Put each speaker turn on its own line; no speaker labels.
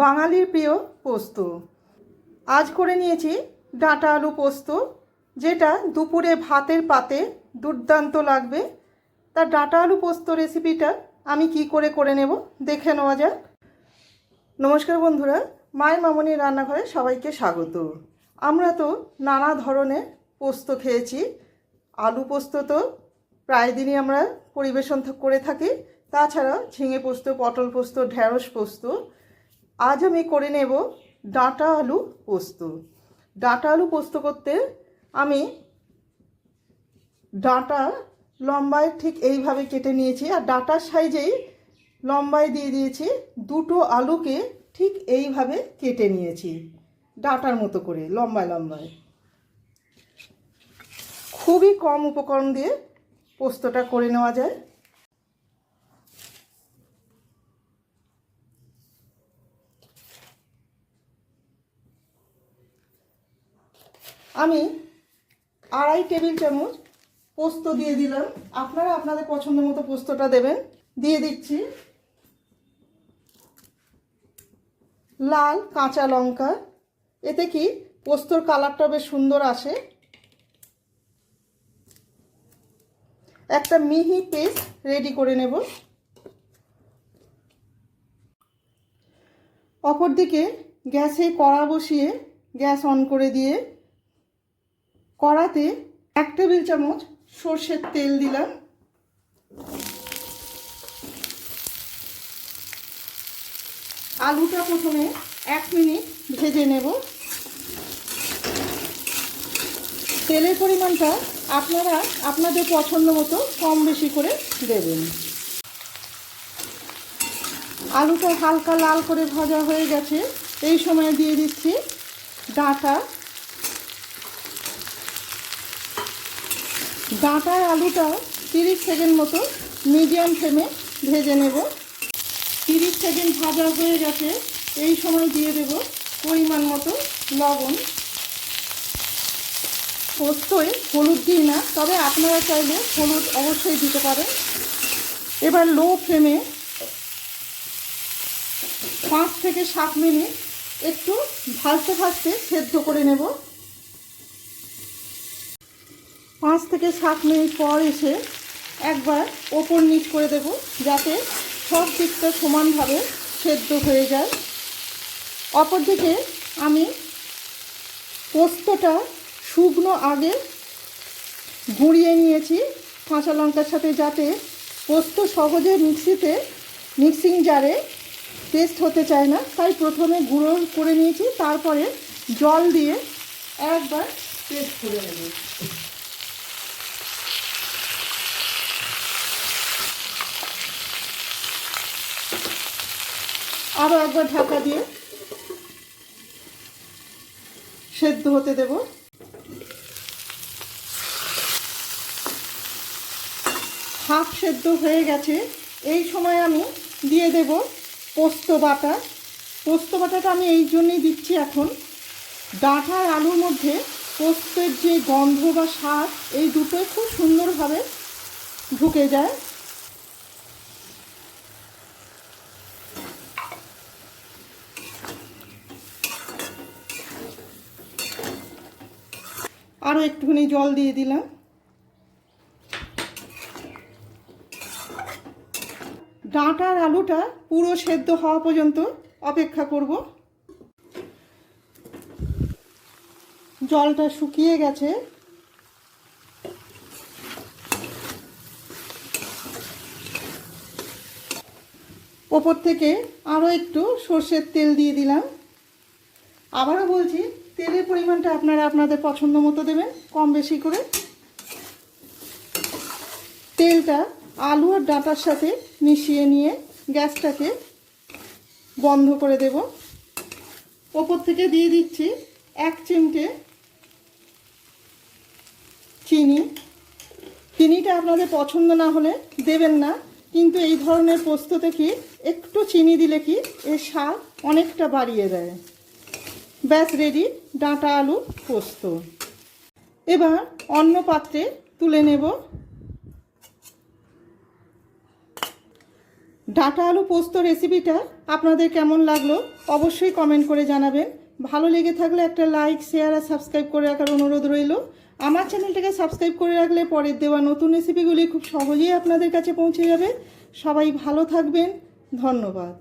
বাঙালির প্রিয় পোস্ত। আজ করে নিয়েছি ডাঁটা আলু পোস্ত, যেটা দুপুরে ভাতের পাতে দুর্দান্ত লাগবে। তার ডাঁটা আলু পোস্ত রেসিপিটা আমি কি করে করে নেব দেখে নেওয়া যাক। নমস্কার বন্ধুরা, মায়ের মামনির রান্নাঘরে সবাইকে স্বাগত। আমরা তো নানা ধরনের পোস্ত খেয়েছি। আলু পোস্ত তো প্রায় দিনই আমরা পরিবেশন করে থাকি। তাছাড়া ঝিঙে পোস্ত, পটল পোস্ত ঢ্যাঁড়স পোস্ত আজ আমি করে নেব ডাঁটা আলু পোস্ত। ডাঁটা আলু পোস্ত করতে আমি ডাঁটা লম্বায় ঠিক এইভাবে কেটে নিয়েছি আর ডাঁটার সাইজেই লম্বায় দিয়ে দিয়েছি দুটো আলুকে ঠিক এইভাবে কেটে নিয়েছি ডাঁটার মতো করে, লম্বায় লম্বায়। খুবই কম উপকরণ দিয়ে পোস্তটা করে নেওয়া যায়। আমি আড়াই টেবিল চামচ পোস্ত দিয়ে দিলাম। আপনারা আপনাদের পছন্দ মতো পোস্তটা দেবেন। দিয়ে দিচ্ছি লাল কাঁচা লঙ্কা। এতে কি পোস্তর কালারটা বেশ সুন্দর আসে। একটা মিহি পেস্ট রেডি করে নেব। অপরদিকে গ্যাসে কড়া বসিয়ে গ্যাস অন করে দিয়ে কড়াতে এক টেবিল চামচ সর্ষের তেল দিলাম। আলুটা প্রথমে এক মিনিট ভেজে নেব। তেলের পরিমাণটা আপনারা আপনাদের পছন্দ মতো কম বেশি করে দেবেন। আলুটা হালকা লাল করে ভাজা হয়ে গেছে। এই সময় দিয়ে দিচ্ছি ডাঁটা। ডাঁটার আলুটা তিরিশ সেকেন্ড মতো মিডিয়াম ফ্লেমে ভেজে নেব। তিরিশ সেকেন্ড ভাজা হয়ে গেছে। এই সময় দিয়ে দেব পরিমাণ মতো লবণ। পোস্তয় হলুদ দিই না, তবে আপনারা চাইলে হলুদ অবশ্যই দিতে পারেন। এবার লো ফ্লেমে পাঁচ থেকে সাত মিনিট একটু ভাজতে ভাজতে সেদ্ধ করে নেব। পাঁচ থেকে সাত মিনিট পর এসে একবার ওপর নিচ করে দেব, যাতে সব দিকটা সমানভাবে সেদ্ধ হয়ে যায়। অপরদিকে আমি পোস্তটা শুকনো আগে গুঁড়িয়ে নিয়েছি কাঁচা লঙ্কার সাথে, যাতে পোস্ত সহজে মিক্সিতে, মিক্সিং জারে পেস্ট হতে চায় না। তাই প্রথমে গুঁড়ো করে নিয়েছি, তারপরে জল দিয়ে একবার পেস্ট করে নেব। আরও একবার ঢাকা দিয়ে সেদ্ধ হতে দেব। হাফ সেদ্ধ হয়ে গেছে। এই সময় আমি দিয়ে দেব পোস্ত বাটা। পোস্ত বাটাটা আমি এই জন্যই দিচ্ছি এখন। ডাঁটা আর আলুর মধ্যে পোস্তের যে গন্ধ বা স্বাদ, এই দুটোই খুব সুন্দরভাবে ঢুকে যায়। আরও একটুখানি জল দিয়ে দিলাম। ডাঁটার আলুটা পুরো সেদ্ধ হওয়া পর্যন্ত অপেক্ষা করব। জলটা শুকিয়ে গেছে। ওপর থেকে আরও একটু সর্ষের তেল দিয়ে দিলাম। আবারও বলছি তেলের পরিমাণটা আপনারা আপনাদের পছন্দ মতো দেবেন, কম বেশি করে। তেলটা আলু আর ডাঁটার সাথে মিশিয়ে নিয়ে গ্যাসটাকে বন্ধ করে দেব। ওপর থেকে দিয়ে দিচ্ছি এক চিমটে চিনি। চিনিটা আপনাদের পছন্দ না হলে দেবেন না, কিন্তু এই ধরনের পোস্ততে কি একটু চিনি দিলে কি এর স্বাদ অনেকটা বাড়িয়ে দেয়। ব্যাস রেডি, ডাঁটা আলু পোস্ত। এবার অন্য পাত্রে তুলে নেব। ডাঁটা আলু পোস্ত রেসিপিটা আপনাদের কেমন লাগল অবশ্যই কমেন্ট করে জানাবেন। ভালো লেগে থাকলে একটা লাইক শেয়ার আর সাবস্ক্রাইব করে রাখার অনুরোধ রইল। আমার চ্যানেলটাকে সাবস্ক্রাইব করে রাখলে পরের দেওয়া নতুন রেসিপিগুলি খুব সহজেই আপনাদের কাছে পৌঁছে যাবে। সবাই ভালো থাকবেন। ধন্যবাদ।